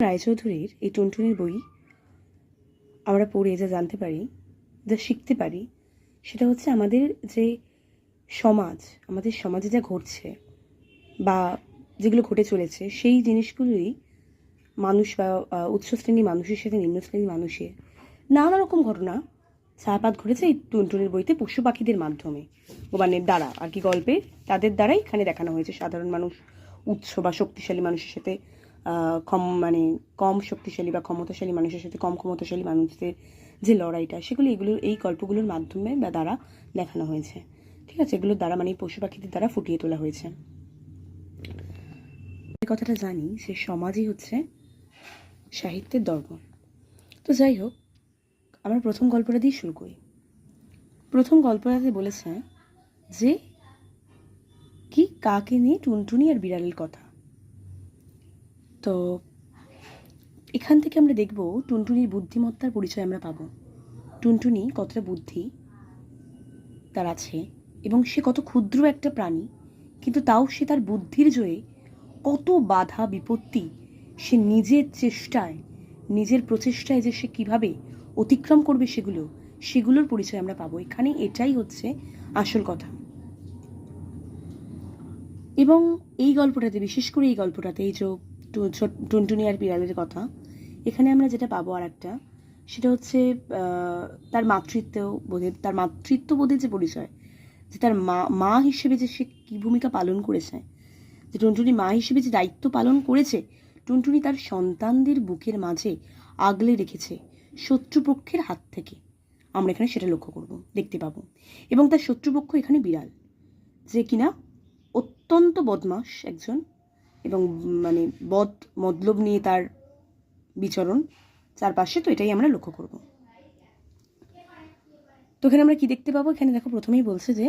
রায়চৌধুরীর এই টুনটুনির বই আমরা পড়ে যা জানতে পারি, যা শিখতে পারি, সেটা হচ্ছে আমাদের যে সমাজ, আমাদের সমাজে যা ঘটছে বা যেগুলো ঘটে চলেছে, সেই জিনিসগুলোই মানুষ বা উচ্চ শ্রেণির মানুষের সাথে নিম্ন শ্রেণির মানুষের নানা রকম ঘটনা ছায়াপাত ঘটেছে এই টুনটুনির বইতে পশু পাখিদের মাধ্যমে। মানে দ্বারা আর কি গল্পে তাদের দ্বারাই এখানে দেখানো হয়েছে সাধারণ মানুষ উৎস বা শক্তিশালী মানুষের সাথে কম মানে কম শক্তিশালী বা ক্ষমতাশালী মানুষের সাথে কম ক্ষমতাশালী মানুষদের যে লড়াইটা, সেগুলো এগুলোর এই গল্পগুলোর মাধ্যমে বা দ্বারা দেখানো হয়েছে। ঠিক আছে? এগুলোর দ্বারা মানে পশু পাখিদের দ্বারা ফুটিয়ে তোলা হয়েছে। কথাটা জানি, সে সমাজই হচ্ছে সাহিত্যের দর্পণ। তো যাই হোক, আমরা প্রথম গল্পটা দিয়ে শুরু করি। প্রথম গল্পটাতে বলেছে যে, কি কাকে নিয়ে টুনটুনি আর বিড়ালের কথা? তো এখান থেকে আমরা দেখব টুনটুনির বুদ্ধিমত্তার পরিচয় আমরা পাবো। টুনটুনি কতটা বুদ্ধি তার আছে এবং সে কত ক্ষুদ্র একটা প্রাণী, কিন্তু তাও সে তার বুদ্ধির জয়ে কত বাধা বিপত্তি সে নিজের চেষ্টায়, নিজের প্রচেষ্টায় যে সে কীভাবে অতিক্রম করবে সেগুলো, সেগুলোর পরিচয় আমরা পাবো। এখানে এটাই হচ্ছে আসল কথা। এবং এই গল্পটাতে, বিশেষ করে এই গল্পটাতে, এই যে টুনটুনি আর বিড়ালের কথা। এখানে আমরা যেটা পাবো আর একটা সেটা হচ্ছে তার মাতৃত্ব বোধের তার মাতৃত্ব বোধের যে পরিচয়, যে তার মা মা হিসেবে যে সে কী ভূমিকা পালন করেছে, যে টুনটুনি মা হিসেবে যে দায়িত্ব পালন করেছে, টুনটুনি তার সন্তানদের বুকের মাঝে আগলে রেখেছে শত্রুপক্ষের হাত থেকে। আমরা এখানে সেটা লক্ষ্য করব, দেখতে পাবো। এবং তার শত্রুপক্ষ এখানে বিড়াল, যে কিনা অত্যন্ত বদমাস একজন এবং মানে বদ, মতলব নিয়ে তার বিচরণ চারপাশে, তো এটাই আমরা লক্ষ্য করব। তো এখানে আমরা কি দেখতে পাবো? এখানে দেখো প্রথমেই বলছে যে